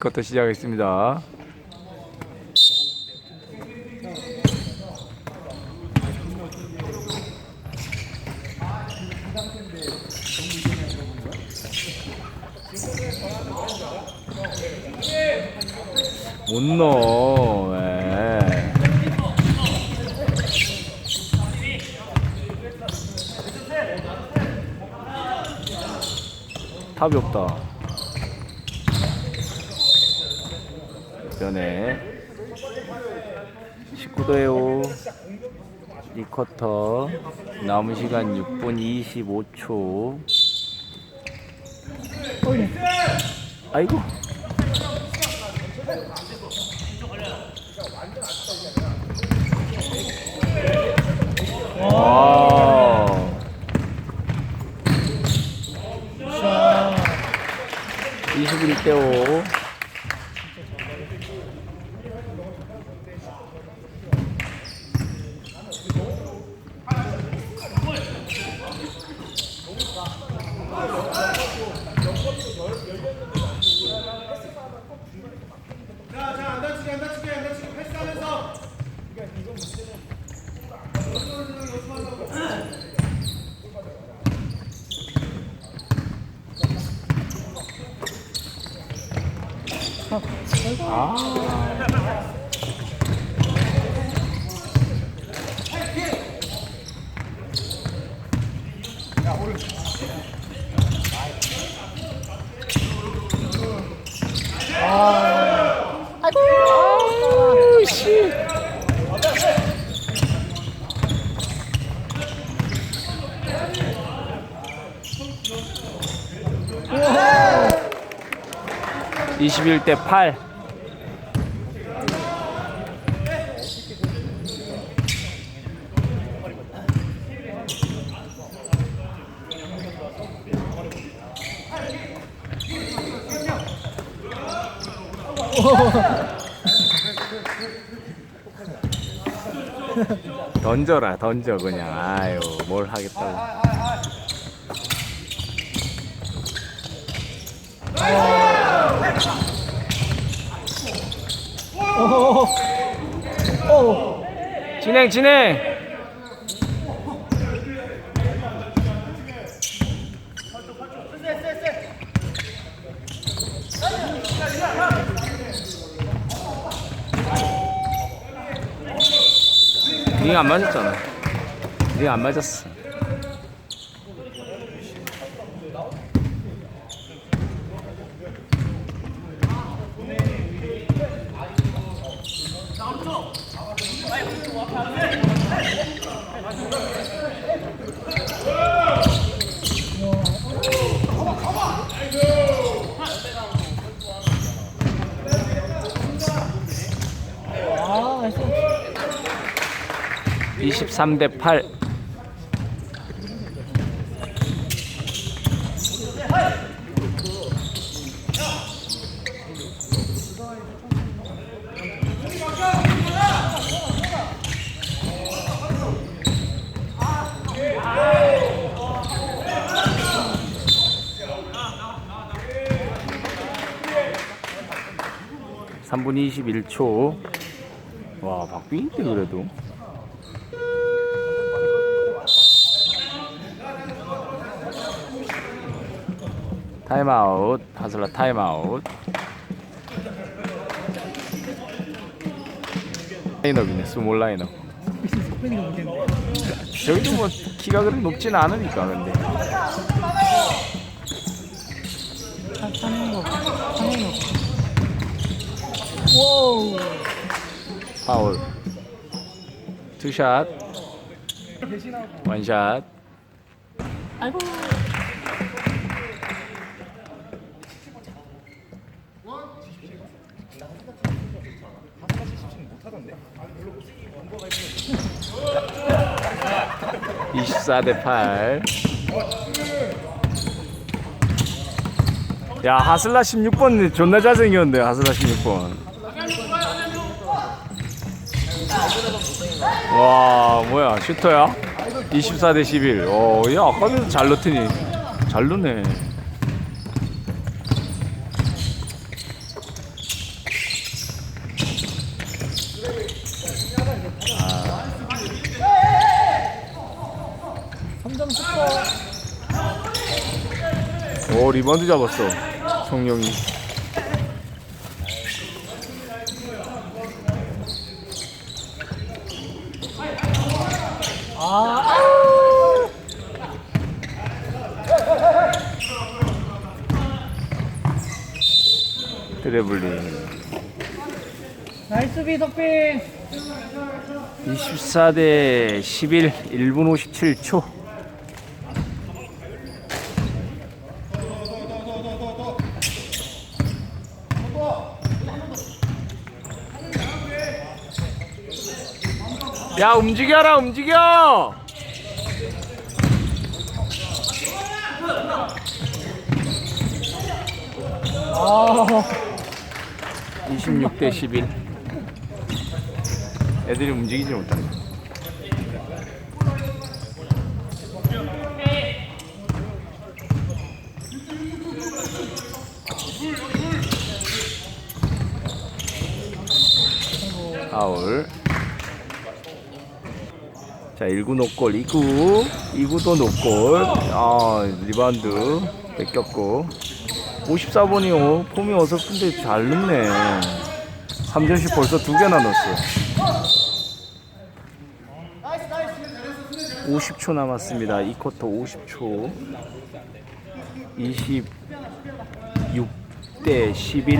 그것도 시작했습니다. 못 넣어. 왜. 답이 없다. 전에 19도에요. 2쿼터 남은 시간 6분 25초. 아이고. 와. 21대 5 자, 자, 안 다치게, 안 다치게, 안 다치게, 패스하면서. 아이고 씨. 이십일 대 팔. 던져라 던져 그냥. 아유 뭘 하겠다고. 진행 진행 링안 맞았잖아. 링안 맞았어 이십삼 대 팔. 삼분 이십일 초 와, 박빙인데 그래도. 타임아웃. 하슬라 타임아웃. 라인업이네 스몰 라인업. 저기도 뭐 키가 그렇게 높진 않으니까 근데. 파울. 투샷. 원샷. 아이고. 이십사 대 팔. 야 하슬라 16번 존나 잘생겼는데 하슬라 16번 와 뭐야 슈터야? 24대 11. 어, 야 아까 전에 잘 넣더니 잘 넣네. 좀 줬어. 오 리번드 잡았어. 정영이. 아. 트래블링. 나이스비 덕빈 24대 11 1분 57초 야 움직여라 움직여! 아 26 대 11 애들이 움직이지 못한다 아울 자 1구 노골 2구. 2구도 노골. 아 리바운드 뺏겼고. 54번이요. 폼이 어설픈데 잘 넣네. 3점씩 벌써 두 개나 넣었어 50초 남았습니다. 이 쿼터 50초. 26 대 11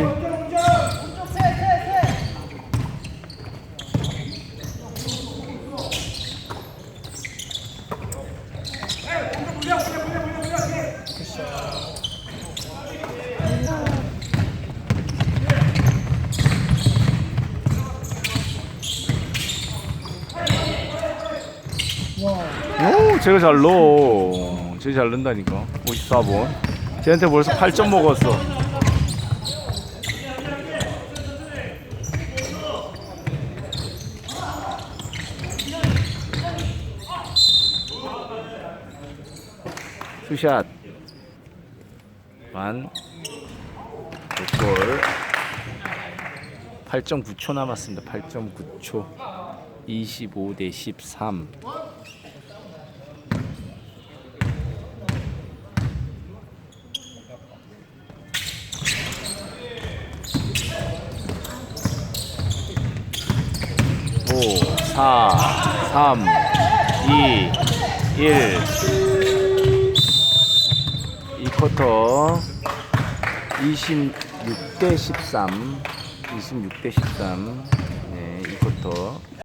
오, 제가 잘 넣어. 제가 잘 넣는다니까. 54번. 쟤한테 벌써 8점 먹었어. 투샷. 반. 골. 8.9초 남았습니다. 8.9초. 25 대 13. 오, 4, 3, 2, 1. 이 쿼터 26대 13. 26대 13. 네, 이 쿼터